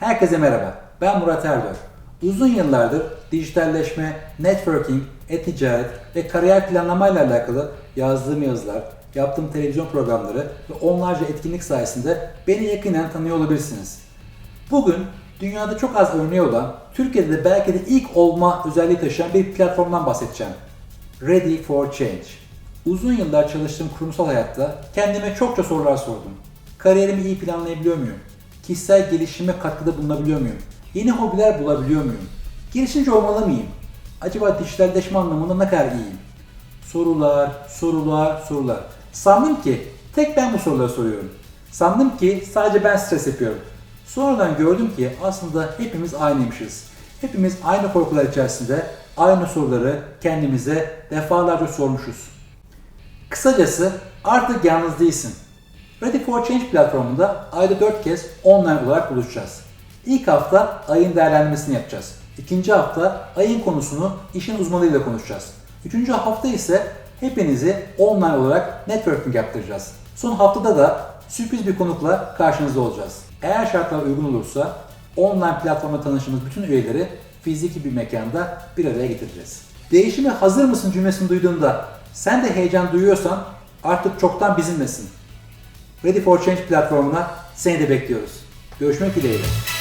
Herkese merhaba, ben Murat Erdoğan. Uzun yıllardır dijitalleşme, networking, e-ticaret ve kariyer planlamayla alakalı yazdığım yazılar, yaptığım televizyon programları ve onlarca etkinlik sayesinde beni yakinen tanıyor olabilirsiniz. Bugün dünyada çok az örneği olan, Türkiye'de de belki de ilk olma özelliği taşıyan bir platformdan bahsedeceğim. Ready for Change. Uzun yıllar çalıştığım kurumsal hayatta kendime çokça sorular sordum. Kariyerimi iyi planlayabiliyor muyum? Kişisel gelişime katkıda bulunabiliyor muyum? Yeni hobiler bulabiliyor muyum? Girişimci olmalı mıyım? Acaba dijitalleşme anlamında ne kadar iyiyim? Sorular, sorular, sorular. Sandım ki tek ben bu soruları soruyorum. Sandım ki sadece ben stres yapıyorum. Sonradan gördüm ki aslında hepimiz aynıymışız. Hepimiz aynı korkular içerisinde aynı soruları kendimize defalarca sormuşuz. Kısacası artık yalnız değilsin. Ready for Change platformunda ayda 4 kez online olarak buluşacağız. İlk hafta ayın değerlendirmesini yapacağız. İkinci hafta ayın konusunu işin uzmanıyla konuşacağız. Üçüncü hafta ise hepinizi online olarak networking yaptıracağız. Son haftada da sürpriz bir konukla karşınızda olacağız. Eğer şartlar uygun olursa online platformda tanıştığımız bütün üyeleri fiziki bir mekanda bir araya getireceğiz. Değişime hazır mısın cümlesini duyduğunda sen de heyecan duyuyorsan artık çoktan bizimlesin. Ready for Change platformuna seni de bekliyoruz. Görüşmek dileğiyle.